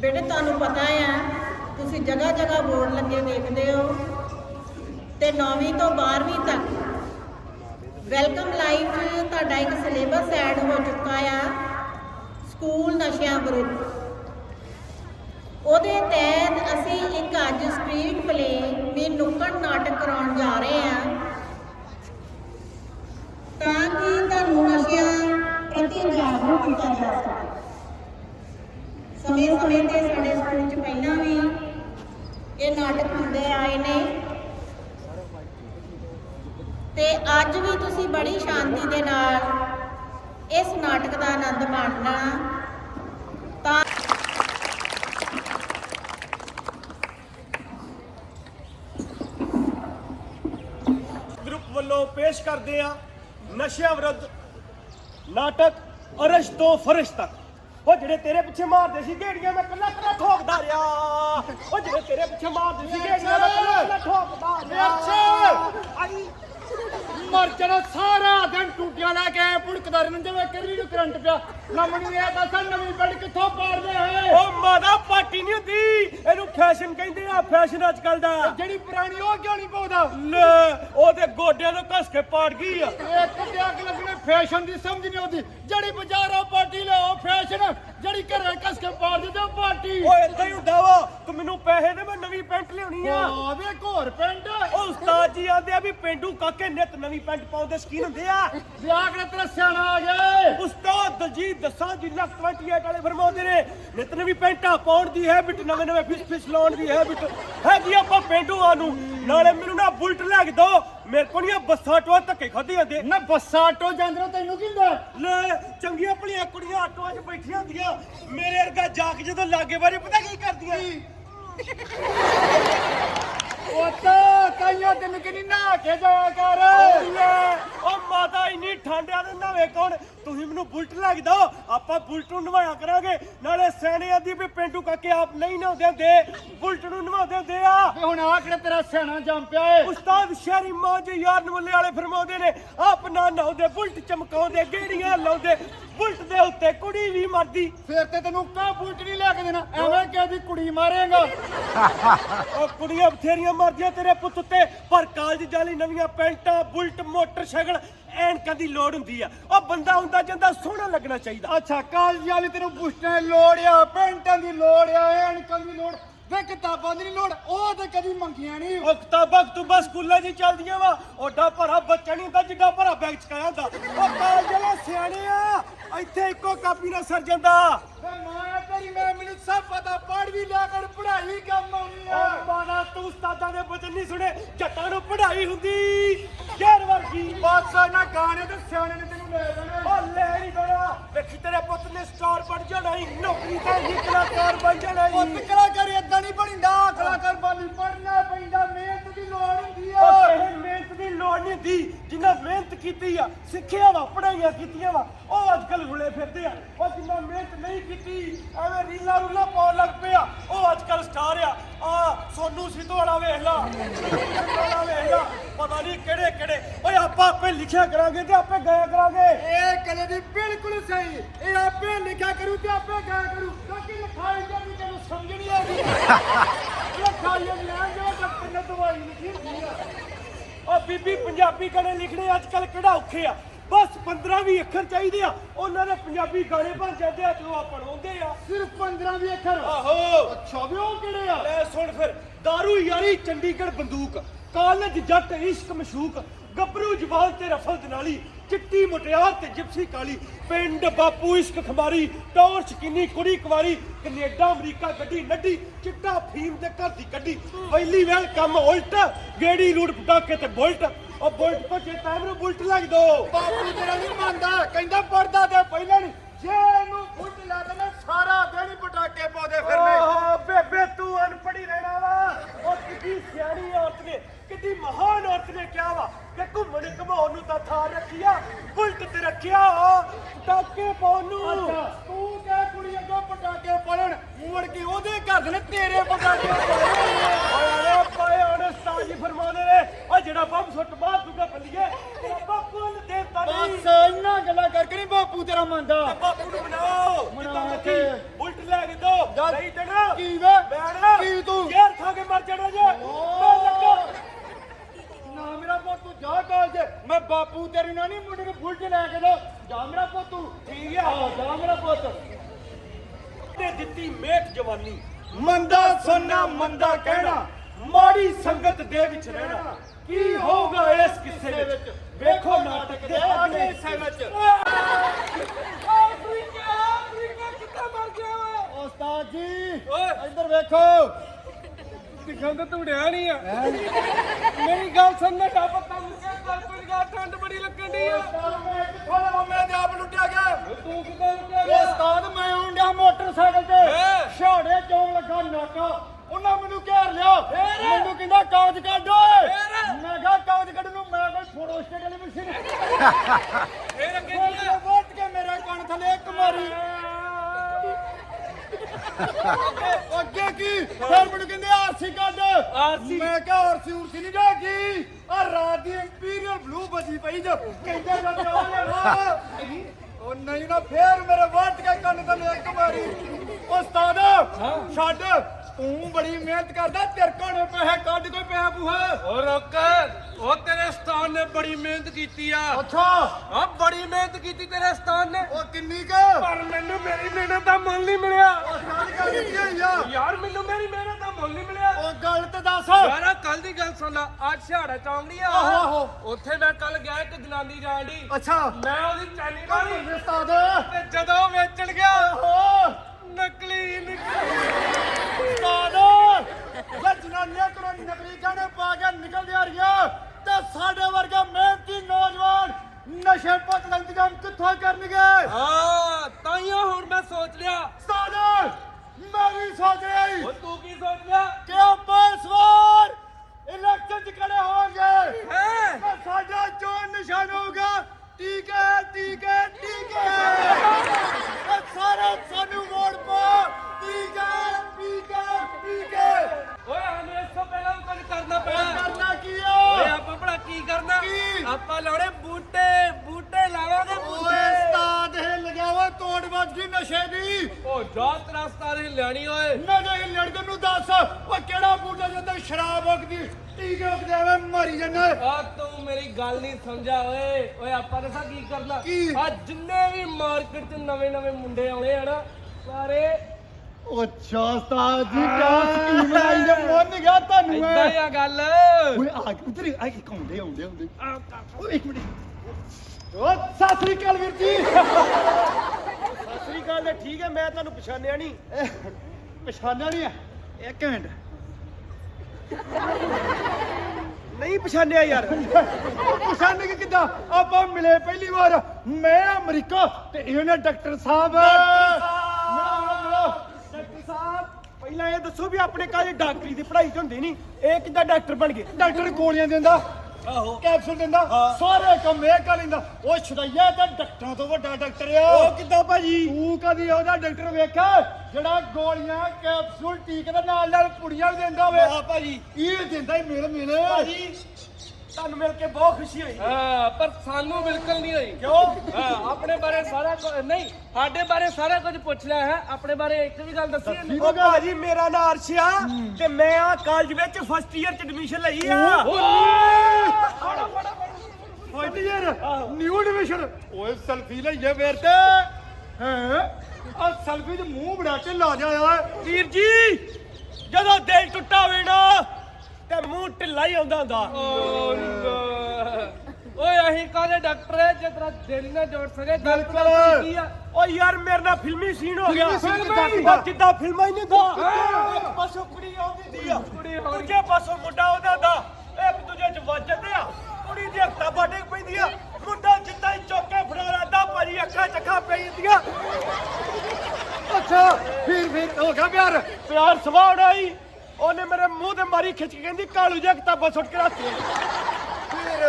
ਬੇਟੇ, ਤੁਹਾਨੂੰ ਪਤਾ ਆ, ਤੁਸੀਂ ਜਗ੍ਹਾ ਜਗ੍ਹਾ ਬੋਰਡ ਲੱਗੇ ਦੇਖਦੇ ਹੋ ਤੇ 9ਵੀਂ ਤੋਂ 12ਵੀਂ ਤੱਕ ਵੈਲਕਮ ਲਾਈਵ 'ਚ ਤੁਹਾਡਾ ਇੱਕ ਸਿਲੇਬਸ ਐਡ ਹੋ ਚੁੱਕਾ ਆ, ਸਕੂਲ ਨਸ਼ਿਆਂ ਵਿਰੁੱਧ। ਉਹਦੇ ਤਹਿਤ ਅਸੀਂ ਇੱਕ ਅੱਜ ਸਟਰੀਟ ਪਲੇ ਵੀ ਨੁੱਕੜ ਨਾਟਕ ਕਰਾਉਣ ਜਾ ਰਹੇ ਹਾਂ ਤਾਂ ਕਿ ਤੁਹਾਨੂੰ ਨਸ਼ਿਆਂ ਪ੍ਰਤੀ ਜਾਗਰੂਕ ਕੀਤਾ ਜਾ ਸਕੇ। ਸਮੇਂ ਸਮੇਂ ਤੇ ਸਾਡੇ ਸਕੂਲ 'ਚ ਪਹਿਲਾਂ ਵੀ ਇਹ ਨਾਟਕ ਹੁੰਦੇ ਆਏ ਨੇ। ਤੇ ਅੱਜ ਵੀ ਤੁਸੀਂ ਬੜੀ ਸ਼ਾਂਤੀ ਦੇ ਨਾਲ ਇਸ ਨਾਟਕ ਦਾ ਆਨੰਦ ਮਾਣਨਾ ਤਾਂ ਗਰੁੱਪ ਵੱਲੋਂ ਪੇਸ਼ ਕਰਦੇ ਆ ਨਸ਼ਿਆਂ ਵਿਰੁੱਧ ਨਾਟਕ ਅਰਸ਼ ਤੋਂ ਫਰਸ਼ ਤੱਕ ਉਹ ਜਿਹੜੇ ਤੇਰੇ ਪਿੱਛੇ ਮਾਰਦੇ ਸੀ ਗੇੜੀਆਂ ਮੈਂ ਕੱਲਾ ਕੱਲਾ ਠੋਕਦਾ ਰਿਹਾ। ਉਹ ਜਿਹੜੇ ਤੇਰੇ ਪਿੱਛੇ ਮਾਰਦੇ ਸੀ ਗੇੜੀਆਂ ਮੈਂ ਕੱਲਾ ਕੱਲਾ ਠੋਕਦਾ ਰਿਹਾ। ਆਈ। ਮਰ ਜਾਣਾ ਸਾਰਾ ਦਿਨ ਟੂਟੀਆਂ ਲੈ ਕੇ ਆਏ ਪੁੜਕਦਾ ਰਹਿਣ ਜਿਵੇਂ ਕਿਰਲੀ ਨੂੰ ਕਰੰਟ ਪਿਆ। ਨਾ ਮੈਨੂੰ ਇਹ ਦੱਸ ਨਵੀਂ ਬੈਡ ਕਿੱਥੋਂ ਪਾੜਦੇ ਹੋਏ? ਉਹ ਮਾਦਾ ਪਾਰਟੀ ਨਹੀਂ ਹੁੰਦੀ। ਫੈਸ਼ਨ ਕਹਿੰਦੇ ਆ ਫੈਸ਼ਨ ਅੱਜ ਕੱਲ ਦਾ ਜਿਹੜੀ ਪੁਰਾਣੀ ਉਹ ਕਿਉਂ ਨਹੀਂ ਪਾਉਂਦਾ? ਲੈ ਉਹਦੇ ਗੋਡਿਆਂ ਤੋਂ ਘਸ ਕੇ ਪਾੜ ਗਈ ਆ। ਇਹ ਕਿੱਡੇ ਅੱਗ ਲੱਗਣੇ ਫੈਸ਼ਨ ਦੀ ਸਮਝ ਨਹੀਂ ਆਉਂਦੀ। ਜਿਹੜੀ ਬਾਜ਼ਾਰੋਂ ਪਾਰਟੀ ਲਿਆਓ ਫੈਸ਼ਨ ਜਿਹੜੀ ਘਰੇ ਕਸ ਕੇ ਪਾੜ ਦਿੰਦੇ ਉਹ ਪਾਰਟੀ। ਓਏ ਏਦਾਂ ਹੀ ਹੁੰਦਾ ਵਾ। ਤੂੰ ਮੈਨੂੰ ਪੈਸੇ ਦੇ ਮੈਂ ਨਵੀਂ ਪੈਂਟ ਲਿਆਉਣੀ ਆ। ਆ ਵੇ ਘੋਰ ਪਿੰਡ ਉਹ ਉਸਤਾਦ ਜੀ ਆਂਦੇ ਆ ਵੀ ਪਿੰਡੂ ਕਾਕੇ ਨਿਤ ਨਵੀਂ ਪੈਂਟ ਪਾਉਣ ਦੇ ਸ਼ਕੀਨ ਹੁੰਦੇ ਆ। ਵਿਆਹ ਕਰ ਤੇਰਾ ਸਿਆਣਾ ਆ ਗਿਆ ਉਸਤਾਦ ਦਲਜੀਤ ਦੱਸਾਂ ਜੀ ਲੱਖ 28 ਵਾਲੇ ਫਰਮਾਉਂਦੇ ਨੇ ਨਿਤ ਨਵੀਂ ਪੈਂਟਾਂ ਪਾਉਣ ਦੀ ਹੈਬਿਟ ਨਵੇਂ ਨਵੇਂ ਫਿਸ ਫਿਸ ਲਾਉਣ ਦੀ ਹੈਬਿਟ ਹੈਗੀ ਆਪਾਂ ਪਿੰਡੂਆਂ ਨੂੰ। ਨਾਲੇ ਮੈਨੂੰ ਨਾ ਬੁਲਟ ਲੈ ਕੇ ਦੋ। ਮੇਰੇ ਕੋਲ ਨਹੀਂ ਬੱਸਾਂ ਟੋਆ ਧੱਕੇ ਖਾਦੇ ਜਾਂਦੇ। ਨਾ ਬੱਸਾਂ ਆਟੋ ਜਾਂਦੇ ਨੇ ਤੈਨੂੰ ਕੀ ਹੁੰਦਾ? ਲੈ ਚੰਗੀਆਂ ਭਲੀਆਂ ਕੁੜੀਆਂ ਆਟੋਆਂ 'ਚ ਬੈਠੀਆਂ ਹੁੰਦੀਆਂ। ਮੇਰੇ ਵਰਗਾ ਜਾਕ ਜਦੋਂ ਲਾਗੇ ਬਾਰੇ ਪਤਾ ਕੀ ਕਰਦੀਆਂ? ਉਹ ਤਾਂ ਕਾਈਆਂ ਦਿਨ ਕਿ ਨਹੀਂ ਨਹਾ ਕੇ ਜਾਇਆ ਕਰ। ਉਹ ਮਾਤਾ ਇੰਨੀ ਠੰਡਿਆ ਦੇ ਨਵੇਂ ਕੌਣ? ਤੁਸੀਂ ਮੈਨੂੰ ਬੁਲਟ ਲੈ ਕੇ ਦਿਓ ਆਪਾਂ ਬੁਲਟ ਨੂੰ ਨਵਾਇਆ ਕਰਾਂਗੇ। ਨਾਲੇ ਸਿਆਣੇ ਆਂਦੀ ਵੀ ਪਿੰਡੂ ਕਾਕੇ ਆਪ ਨਹੀਂ ਨਹਾਉਂਦੇ ਹੁੰਦੇ ਬੁਲਟ ਨੂੰ ਨਵਾਉਂਦੇ ਹੁੰਦੇ ਆ। ਤੇ ਹੁਣ ਆਖੜੇ ਤੇਰਾ ਸਿਆਣਾ ਜੰਮ ਪਿਆ ਏ? ਉਸਤਾਦ ਸ਼ਹਿਰੀ ਮਾਂ ਜੀ ਯਾਰ ਨਮੱਲੇ ਵਾਲੇ ਫਰਮਾਉਂਦੇ ਨੇ ਆਪ ਨਾ ਨਹਾਉਂਦੇ ਬੁਲਟ ਚਮਕਾਉਂਦੇ ਗੇੜੀਆਂ ਲਾਉਂਦੇ ਬੁਲਟ ਦੇ ਉੱਤੇ ਕੁੜੀ ਵੀ ਮਰਦੀ। ਫੇਰ ਤੇ ਤੈਨੂੰ ਕਾ ਬੁਲਟ ਨਹੀਂ ਲੈ ਕੇ ਦੇਣਾ? ਐਵੇਂ ਕਿਹਦੀ ਕੁੜੀ ਮਾਰੇਗਾ? ਉਹ ਕੁੜੀਆਂ ਬਥੇਰੀਆਂ ਮਰਦੀਆਂ ਤੇਰੇ ਪੁੱਤ ਉੱਤੇ ਪਰ ਕਾਲਜ ਜਾਲੀ ਨਵੀਆਂ ਪੈਂਟਾਂ ਬੁਲਟ ਮੋਟਰਸਾਈਕਲ ਐਨਕਾਂ ਦੀ ਲੋੜ ਹੁੰਦੀ ਆ। ਉਹ ਬੰਦਾ ਹੁੰਦਾ ਜਾਂਦਾ ਸੋਹਣਾ ਲੱਗਣਾ ਚਾਹੀਦਾ। ਅੱਛਾ ਕਾਲਜ ਵਾਲੀ ਤੈਨੂੰ ਬੁਸਟਾਂ ਦੀ ਲੋੜ ਆ ਪੈਂਟਾਂ ਦੀ ਲੋੜ ਆ ਐਨਕਾਂ ਦੀ ਲੋੜ। ਵੇ ਕਿਤਾਬਾਂ ਦੀ ਨੀ ਲੋੜ ਉਹ ਤੇ ਕਦੀ ਮੰਗੀਆਂ ਨਹੀਂ ਉਹ ਕਿਤਾਬਾਂ ਕਤੂਬਾਂ ਸਕੂਲਾਂ 'ਚ ਹੀ ਚੱਲਦੀਆਂ ਵਾ। ਓਡਾ ਭਰਾ ਬੱਚਾ ਨਹੀਂ ਹੁੰਦਾ ਜਿੱਡਾ ਭਰਾ ਬੈਗ ਚਕਾਇਆ ਹੁੰਦਾ। ਉਹ ਕਾਲਜ ਵਾਲੇ ਸਿਆਣੇ ਆ ਇੱਥੇ ਇੱਕੋ ਕਾਪੀ ਨਾਲ ਸਰ ਜਾਂਦਾ। ਵੇ ਮਾਂ ਤੇਰੀ ਮੈਂ ਮੈਨੂੰ ਸਭ ਪਤਾ ਪੜ ਵੀ ਲਿਆ ਕਰ ਪੜ੍ਹਾਈ ਕੰਮ ਆਉਣੀ ਆ। ਮਾਨਾ ਤੂੰ ਉਸਤਾਦਾਂ ਦੇ ਬਚਨ ਨਹੀਂ ਸੁਣੇ ਜੱਟਾਂ ਨੂੰ ਪੜ੍ਹਾਈ ਹੁੰਦੀ। ਯਾਰ ਵਰਗੀ। ਬਸ ਇਹਨਾਂ ਗਾਣੇ ਤੇ ਸਿਆਣੇ ਨੇ ਤੈਨੂੰ ਲੈ ਜਾਣਾ। ਉਹ ਲੈ ਨਹੀਂ ਗੋਇਆ ਵੇਖੀ ਤੇਰੇ ਪੁੱਤ ਨੇ ਸਟਾਰ ਬਣ ਜਾਣਾ ਹੀ ਨੌਕਰੀ ਤੇ ਹੀ ਕਲਾਕਾਰ ਬਣ ਜਾਣਾ ਉਹ ਹੀ ਕਲਾਕਾਰ ਏਦਾਂ ਨਹੀਂ ਬਣੀਦਾ। ਕਲਾਕਾਰ ਬਾਲੀ ਪੜਨਾ ਪੈਂਦਾ ਮਿਹਨਤ ਦੀ ਲੋੜ ਹੁੰਦੀ ਆ। ਕਿਸੇ ਮਿਹਨਤ ਦੀ ਲੋੜ ਨਹੀਂ ਦੀ ਜਿੰਨਾ ਮਿਹਨਤ ਕੀਤੀ ਆ ਸਿੱਖਿਆ ਵਾ ਪੜਾਈਆਂ ਕੀਤੀਆਂ ਵਾ ਉਹ ਅੱਜ ਕੱਲ ਰੁਲੇ ਫਿਰਦੇ ਆ। ਉਹ ਜਿੰਨਾ ਮਿਹਨਤ ਨਹੀਂ ਕੀਤੀ ਐਵੇਂ ਰੀਲਾ ਰੂਲਾ ਪਾਉਣ ਲੱਗ ਪਿਆ ਉਹ ਅੱਜ ਕੱਲ ਸਟਾਰ ਆ। ਆ ਸੋਨੂ ਸਿੱਧੂ ਵਾਲਾ ਵੇਖ ਲਾ। ਸਿੱਧੂ ਵਾਲਾ ਵੇਖ ਲਾ। ਪਤਾ ਨਹੀਂ ਕਿਹੜੇ ਕਿਹੜੇ। ਓਏ ਆਪਾਂ ਆਪੇ ਲਿਖਿਆ ਕਰਾਂਗੇ ਤੇ ਆਪੇ ਗਾਇਆ ਕਰਾਂਗੇ। ਇਹ ਕਲੇ ਦੀ ਬਿਲਕੁਲ ਸਹੀ। ਇਹ ਆਪੇ ਲਿਖਿਆ ਕਰੂ ਤੇ ਆਪੇ ਗਾਇਆ ਕਰੂ। ਕਿਉਂਕਿ ਲਿਖਾਈ ਜਾਂਦੀ ਤੈਨੂੰ ਸਮਝ ਨਹੀਂ ਆਉਂਦੀ। ਲਿਖਾਈ ਆਂ ਜੋ ਡਾਕਟਰ ਨੇ ਦਵਾਈ ਲਿਖੀ ਹੁੰਦੀ ਆ। ਉਹ ਬੀਬੀ ਪੰਜਾਬੀ ਗਾਣੇ ਲਿਖਣੇ ਅੱਜ ਕੱਲ ਕਿਹੜਾ ਔਖੇ ਆ? ਬਸ 15 ਵੀ ਅੱਖਰ ਚਾਹੀਦੇ ਆ। ਉਹਨਾਂ ਦੇ ਪੰਜਾਬੀ ਗਾਣੇ ਬਣ ਜਾਂਦੇ ਆ ਤੇ ਉਹ ਪੜਾਉਂਦੇ ਆ। ਸਿਰਫ 15 ਵੀ ਅੱਖਰ। ਆਹੋ। ਅੱਛਾ ਵੀ ਉਹ ਕਿਹੜੇ ਆ? ਲੈ ਸੁਣ ਫਿਰ। दारू ਯਾਰੀ ਚੰਡੀਗੜ੍ਹ ਬੰਦੂਕ ਕਾਲਜ ਜੱਟ ਇਸ਼ਕ ਮਸ਼ੂਕ ਗੱਭਰੂ ਜਵਾਲ ਤੇ ਰਫਲ ਦਨਾਲੀ। ਚਿੱਟੀ ਮੁਟਿਆਰ ਤੇ ਜਿਪਸੀ ਕਾਲੀ ਪਿੰਡ ਬਾਪੂ ਇਸ਼ਕ ਖਮਾਰੀ ਟੌਰ ਸ਼ਕੀਨੀ ਕੁੜੀ ਕੁਵਾਰੀ ਕੈਨੇਡਾ ਅਮਰੀਕਾ ਗੱਡੀ ਨੱਡੀ ਚਿੱਟਾ ਫੀਮ ਤੇ ਘਰ ਦੀ ਕੱਢੀ ਪਹਿਲੀ ਵੇਲ ਕੰਮ ਉਲਟ ਗੇੜੀ ਰੂਟ ਪਟਾਕੇ ਤੇ ਬੁਲਟ ਉਹ ਬੁਲਟ ਤੋਂ ਚੇਤਾ ਮੈਨੂੰ ਬੁਲਟ ਲੱਗ ਦੋ। ਬਾਪੂ ਤੇਰਾ ਨਹੀਂ ਮੰਨਦਾ ਕਹਿੰਦਾ ਪੜਦਾ ਤੇ ਪਹਿਲਾਂ ਨਹੀਂ। ਜੇ ਇਹਨੂੰ ਫੁੱਟ ਲਾ ਦੇਣਾ ਸਾਰਾ ਦਿਨ ਹੀ ਪਟਾਕੇ ਪਾਉਂਦੇ ਫਿਰਨੇ ਓਹ ਬੇਬੇ ਤੂੰ ਅਨਪੜੀ ਰਹਿਣਾ ਵਾ ਉਹ ਕਿੱਡੀ ਸਿਆਣੀ ਔਰਤ ਨੇ ਕਿੱਡੀ ਮਹਾਨ ਔਰਤ ਨੇ ਕਿਹਾ ਵਾ ਕਿ ਘੁੰਮਣ ਘਮਾਉਣ ਨੂੰ ਤਾਂ ਥਾਂ ਰੱਖਿਆ ਬੁਲਟ ਤੇ ਰੱਖਿਆ ਪਟਾਕੇ ਪਾਉਣ ਨੂੰ ਅੱਛਾ ਤੂੰ ਕਹਿ ਕੁੜੀ ਅੱਗੋਂ ਪਟਾਕੇ ਪਾਲਣ ਕੇ ਉਹਦੇ ਘਰ ਨੇ ਤੇਰੇ ਪਟਾਕੇ ਪਾਲਣ ਓਏ ਪਾਏ ਉਹਨੇ ਸਾਜੀ ਫਰਮਾਉਂਦੇ ਨੇ ਉਹ ਜਿਹੜਾ ਬੰਬ ਸੁੱਟ ਬਾਹਰ ਦੂਗਾ ਬੱਲੀਏ ਤੇਰਾ ਬਾਪੂ ਨੇ ਦੇਵਤਾ ਨਹੀਂ। ਬਸ ਇੰਨਾ ਗੱਲਾਂ ਕਰਕੇ ਨਹੀਂ ਬਾਪੂ ਤੇਰਾ ਮੰਨਦਾ। ਬਾਪੂ ਨੂੰ ਬਣਾਓ। ਬਣਾ ਜਿੱਦਾਂ। ਮਰਜ਼ੀ ਬੁਲਟ ਲੈ ਕੇ ਦੋ। ਨਹੀਂ ਦੇਣਾ ਕੀ ਵੇ? ਨਾ ਕੀ ਤੂੰ? ਜ਼ਹਿਰ ਖਾ ਕੇ ਮਰ ਜਾਣਾ ਜੇ। ਮੈਂ ਲੱਗਾ। ਨਾ ਮੇਰਾ ਪੁੱਤ ਤੂੰ ਜਾ ਕਾਲਜ ਮੈਂ ਬਾਪੂ ਤੇਰੀ ਨਾਲ ਨਹੀਂ ਮੁੰਡੇ ਨੂੰ ਬੁਲਟ ਲੈ ਕੇ ਦੋ। ਜਾ ਮੇਰਾ ਪੁੱਤ ਤੂੰ। ਠੀਕ ਆ। ਆ ਜਾ ਮੇਰਾ ਪੁੱਤ। ਦਿੱਤੀ ਮੇਟ ਜਵਾਨੀ। ਮੰਦਾ ਸੁਣਨਾ ਮੰਦਾ ਕਹਿਣਾ ਮਾੜੀ ਸੰਗਤ ਦੇ ਵਿੱਚ ਰਹਿਣਾ। ਕੀ ਹੋਊਗਾ ਇਸ ਕਿੱਸੇ ਵਿੱਚ? ਵੇਖੋ ਨਾਟਕ ਦੇ ਅਗਲੇ ਹਿੱਸੇ ਵਿੱਚ। ਉਸਤਾਦ ਜੀ ਓਏ। ਇੱਧਰ ਵੇਖੋ। ਦਿਖਾਉਂਦਾ ਧੂੜਿਆ ਨਹੀਂ ਆ। ਮੇਰੀ ਗੱਲ ਸੁਣ ਨਾ ਟੱਪ ਤੰਗ ਕੇ ਕਰ ਗਾ ਠੰਡ ਬੜੀ ਲੱਗਣ ਦੀ ਆ। ਕਿੱਥੋਂ ਲਵਾਂ? ਮੈਂ ਤੇ ਆਪ ਲੁੱਟਿਆ ਗਿਆ। ਤੂੰ ਕਿਦਾਂ ਉੱਠਿਆ ਉਸਤਾਦ ਮੈਂ ਆਉਂਦਾ ਮੋਟਰਸਾਈਕਲ ਤੇ। ਹੈਂ? ਛਾੜੇ ਚੌਂ ਲੱਗਾ ਨਾਕਾ। ਉਹਨਾਂ ਮੈਨੂੰ ਘੇਰ ਲਿਆ। ਫੇਰ? ਮੈਨੂੰ ਕਹਿੰਦਾ ਕਾਗਜ਼ ਕੱਢ ਓਏ। ਫੇਰ? ਮੈਂ ਕਿਹਾ ਕਾਗਜ਼ ਕੱਢ ਨੂੰ ਮੈਂ ਕੋਈ ਫੋਟੋ ਸਟੇਟ ਵਾਲੀ ਮਸ਼ੀਨ ਫੇਰ ਅੱਗੇ ਫੇਰ ਕੀ ਆ ਵੋਟ ਕੇ ਮੇਰੇ ਕੰਨ ਥੱਲੇ ਇੱਕ ਮਾਰੀ ਅੱਗੇ ਕੀ? ਫਿਰ ਮੈਨੂੰ ਕਹਿੰਦੇ ਆਰਸੀ ਕੱਢ। RC? ਮੈਂ ਕਿਹਾ ਆਰਸੀ ਉਰਸੀ ਨਹੀਂ ਜਾਗੀ ਆ ਰਾਤ ਦੀ ਇੰਪੀਰੀਅਲ ਬਲੂ ਬਜੀ ਪਈ ਜੋ। ਕਹਿੰਦੇ ਨਾ। ਉਹ ਨਹੀਂ ਨਾ ਫੇਰ ਮੇਰੇ ਵੋਟ ਕੇ ਕੰਨ ਥੱਲੇ ਇੱਕ ਮਾਰੀ ਉਸਤਾਦ ਛੱਡ। ਤੂੰ ਬੜੀ ਮਿਹਨਤ ਕਰਦਾ ਤੇਰੇ ਕੋਲ ਪੈਸੇ ਕੱਢ ਕੋਈ ਪੈਸਾ ਪੂਹਾ ਓ ਰੁਕ। ਉਹ ਤੇਰੇ ਸਤਾਨ ਨੇ ਬੜੀ ਮਿਹਨਤ ਕੀਤੀ ਆ। ਅੱਛਾ। ਆ ਬੜੀ ਮਿਹਨਤ ਕੀਤੀ ਤੇਰੇ ਸਤਾਨ ਨੇ। ਉਹ ਕਿੰਨੀ ਕੁ? ਪਰ ਮੈਨੂੰ ਮੇਰੀ ਮਿਹਨਤ ਦਾ ਮੁੱਲ ਨਹੀਂ ਮਿਲਿਆ ਉਸਤਾਦ ਗੱਲ ਕੀ ਹੋਈ ਆ ਯਾਰ ਮੈਨੂੰ ਮੇਰੀ ਮਿਹਨਤ ਦਾ ਮੁੱਲ ਨਹੀਂ ਮਿਲਿਆ। ਉਹ ਗੱਲ ਤੇ ਦੱਸ। ਯਾਰ ਕੱਲ ਦੀ ਗੱਲ ਸੁਣ ਲਾ ਅੱਜ ਛਾੜਾ ਚੌਂਕੜੀ ਆ। ਆਹੋ, ਆਹੋ। ਉੱਥੇ ਮੈਂ ਕੱਲ ਗਿਆ ਇੱਕ ਜਨਾਨੀ ਜਾਣ ਦੀ ਅੱਛਾ। ਮੈਂ ਉਹਦੀ ਚੈਨੀ ਮਾਰੀ। ਉਸਤਾਦ ਤੇ ਜਦੋਂ ਵੇਚਣ ਗਿਆ ਓਹ ਨਕਲੀ ਨਿਕਲੀ। ਉਸਤਾਦ ਇਹ ਜਨਾਨੀਆਂ ਕੋਲੋਂ ਨਕਲੀ ਗਾਣੇ ਪਾ ਕੇ ਨਿਕਲਦੇ ਆ ਰਹੀਆਂ। ਤੇ ਸਾਡੇ ਵਰਗਾ ਮਿਹਨਤੀ ਨੌਜਵਾਨ ਨਸ਼ੇ ਪੱਤ ਦਾ ਇੰਤਜ਼ਾਮ ਕਿੱਥੋਂ ਕਰਨਗੇ? ਹਾਂ ਤਾਈਓ ਹੁਣ ਮੈਂ ਸੋਚ ਲਿਆ। ਉਸਤਾਦ ਮੈਂ ਵੀ ਸੋਚ ਰਿਹਾ ਸੀ ਉਹ ਤੂੰ ਕੀ ਸੋਚ ਲਿਆ ਕਿ ਆਪਾਂ ਇਸ ਵਾਰ ਇਲੈਕਸ਼ਨ 'ਚ ਖੜੇ ਹੋਵਾਂਗੇ। ਹੈ। ਸਾਡਾ ਲੈਣੀ ਓਏ। ਦੀ ਲੜਕਣ ਨੂੰ ਦੱਸ। ਉਹ ਕਿਹੜਾ ਬੂਟਾ ਜਾਂਦਾ ਸ਼ਰਾਬ ਉਗਦੀ ਟੀਕੇ ਉਗਦੇ ਐਵੇਂ ਮਰੀ ਜਾਂਦਾ ਆ ਤੂੰ ਮੇਰੀ ਗੱਲ ਨਹੀਂ ਸਮਝਾ ਓਏ। ਓਏ ਆਪਾਂ ਦੱਸਾਂ ਕੀ ਕਰਨਾ? ਕੀ? ਆ ਜਿੰਨੇ ਵੀ ਮਾਰਕੀਟ 'ਚ ਨਵੇਂ ਨਵੇਂ ਮੁੰਡੇ ਆਉਣੇ ਆ ਨਾ ਸਾਰੇ ਅੱਛਾ ਉਸਤਾਦ ਜੀ ਕਿਆ ਸਕੀਮ ਲਾਈ ਜੇ? ਮੁੰਨ ਗਿਆ ਤੁਹਾਨੂੰ ਇਦਾਂ ਹੀ ਆ ਗੱਲ। ਓਏ ਆ ਕੇ ਉਧਰ ਆ ਕੇ ਕੌਂਦੇ ਆਉਂਦੇ ਆਉਂਦੇ। ਓਏ ਇੱਕ ਮਿੰਟ। ਓ ਸਤਿ ਸ੍ਰੀ ਅਕਾਲ ਵੀਰ ਜੀ। ਸ੍ਰੀ ਅਕਾਲ ਤੇ ਠੀਕ ਹੈ ਮੈਂ ਤੁਹਾਨੂੰ ਪਛਾਣਿਆ ਨਹੀਂ। ਪਛਾਣਿਆ ਨਹੀਂ ਇੱਕ ਮਿੰਟ। ਨਹੀਂ ਪਛਾਣਿਆ ਯਾਰ। ਪਛਾਣ ਕੇ ਕਿੱਦਾਂ? ਆਪਾਂ ਮਿਲੇ ਪਹਿਲੀ ਵਾਰ। ਮੈਂ ਅਮਰੀਕਾ ਤੇ ਇਹਨੇ ਡਾਕਟਰ ਸਾਹਿਬ। ਡਾਕਟਰ ਸਾਹਿਬ! ਪਹਿਲਾਂ ਇਹ ਦੱਸੋ ਵੀ ਆਪਣੇ ਕਾਹਦੇ ਡਾਕਟਰੀ ਦੀ ਪੜ੍ਹਾਈ ਹੁੰਦੀ ਨਹੀਂ। ਇਹ ਕਿੱਦਾਂ ਡਾਕਟਰ ਬਣ ਗਏ? ਡਾਕਟਰ ਗੋਲੀਆਂ ਦਿੰਦਾ। ਆਹੋ। ਕੈਪਸੂਲ ਦਿੰਦਾ ਸਾਰੇ ਕੰਮ ਇਹ ਕਰ ਲੈਂਦਾ। ਉਹ ਛਦਈਆ ਤੇ ਡਾਕਟਰਾਂ ਤੋਂ ਵੱਡਾ ਡਾਕਟਰ ਆ। ਉਹ ਕਿੱਦਾਂ ਭਾਜੀ? ਤੂੰ ਕਦੀ ਉਹਦਾ ਡਾਕਟਰ ਵੇਖਿਆ? ਜਿਹੜਾ ਗੋਲੀਆਂ ਕੈਪਸੂਲ ਟੀਕੇ ਦੇ ਨਾਲ ਨਾਲ ਪੁੜੀਆਂ ਵੀ ਦਿੰਦਾ ਹੋਵੇ। ਵਾਹ ਭਾਜੀ। ਇਹ ਦਿੰਦਾ ਹੀ ਮਿਲ ਮਿਲ ਭਾਜੀ ਤੁਹਾਨੂੰ ਮਿਲ ਕੇ ਬਹੁਤ ਖੁਸ਼ੀ ਹੋਈ। ਹਾਂ ਪਰ ਸਾਨੂੰ ਬਿਲਕੁਲ ਨਹੀਂ ਹੋਈ। ਕਿਉਂ? ਹਾਂ ਆਪਣੇ ਬਾਰੇ ਸਾਰਾ ਕੁਝ ਨਹੀਂ ਸਾਡੇ ਬਾਰੇ ਸਾਰਾ ਕੁਝ ਪੁੱਛ ਲਿਆ ਹੈ। ਆਪਣੇ ਬਾਰੇ ਇੱਕ ਵੀ ਗੱਲ ਦੱਸੀ ਇਹਨੇ? ਉਹ ਭਾਜੀ ਮੇਰਾ ਨਾਮ ਅਰਸ਼ ਆ ਤੇ ਮੈਂ ਆ ਕਾਲਜ ਵਿੱਚ ਫਸਟ ਈਅਰ ਚ ਐਡਮਿਸ਼ਨ ਲਈ ਆ। ਫਾਈਟ ਯਾਰ ਨਿਊ ਡਿਵੀਜ਼ਨ ਓਏ ਸੈਲਫੀ ਲਈਏ ਫੇਰ ਤੇ। ਹੈ? ਆ ਸੈਲਫੀ 'ਚ ਮੂੰਹ ਬਣਾ ਕੇ ਲਾ ਜਾ ਓਏ ਵੀਰ ਜੀ ਜਦੋਂ ਦਿਲ ਟੁੱਟਾ ਹੋਵੇ ਨਾ ਤੇ ਮੂੰਹ ਢਿੱਲਾ ਹੀ ਆਉਂਦਾ ਹੁੰਦਾ। ਓਏ ਅਸੀਂ ਕਾਹਦੇ ਡਾਕਟਰ ਐ? ਜੇ ਤੇਰਾ ਦਿਲ ਨਾ ਜੋੜ ਸਕੇ ਗੱਲ ਬਿਲਕੁਲ। ਕੀ ਆ? ਓ ਯਾਰ ਮੇਰੇ ਨਾਲ ਫਿਲਮੀ ਸੀਨ ਹੋ ਗਿਆ। ਫਿਲਮੀ scene ਕਿੱਦਾਂ, ਕਿੱਦਾਂ? ਜਿੱਦਾਂ ਫਿਲਮਾਂ ਹੀ ਨਹੀਂ ਦਾ ਇੱਕ ਪਾਸੋਂ ਕੁੜੀ ਆਉਂਦੀ ਦੀ ਆ ਕੁੜੀ ਦੂਜੇ ਪਾਸੋਂ ਮੁੰਡਾ ਉਹਦਾ ਦਾ ਇੱਕ ਦੂਜੇ ਚ ਵੱਜਦੇ ਆ। ਕੁੜੀ ਦੀ ਹੱਥਾਂ ਬਾਡੇ ਪੈਂਦੀ ਆ ਮੁੰਡਾ ਜਿੱਦਾਂ ਹੀ ਚੌਕੇ ਫੜਾ ਲੈਂਦਾ ਭਾਜੀ ਅੱਖਾਂ ਚੱਖਾਂ ਪੈ ਜਾਂਦੀਆਂ। ਅੱਛਾ ਫਿਰ ਫਿਰ ਹੋ ਗਿਆ ਪਿਆਰ। ਪਿਆਰ ਸਵਾੜ ਆਈ ਉਹਨੇ ਮੇਰੇ ਮੂੰਹ ਤੇ ਮਾਰੀ ਖਿੱਚ ਕੇ ਕਹਿੰਦੀ ਕਾਲੂ ਜਿਹਾ ਕਿਤਾਬਾਂ ਸੁੱਟ ਕੇ ਰੱਖ ਫਿਰ?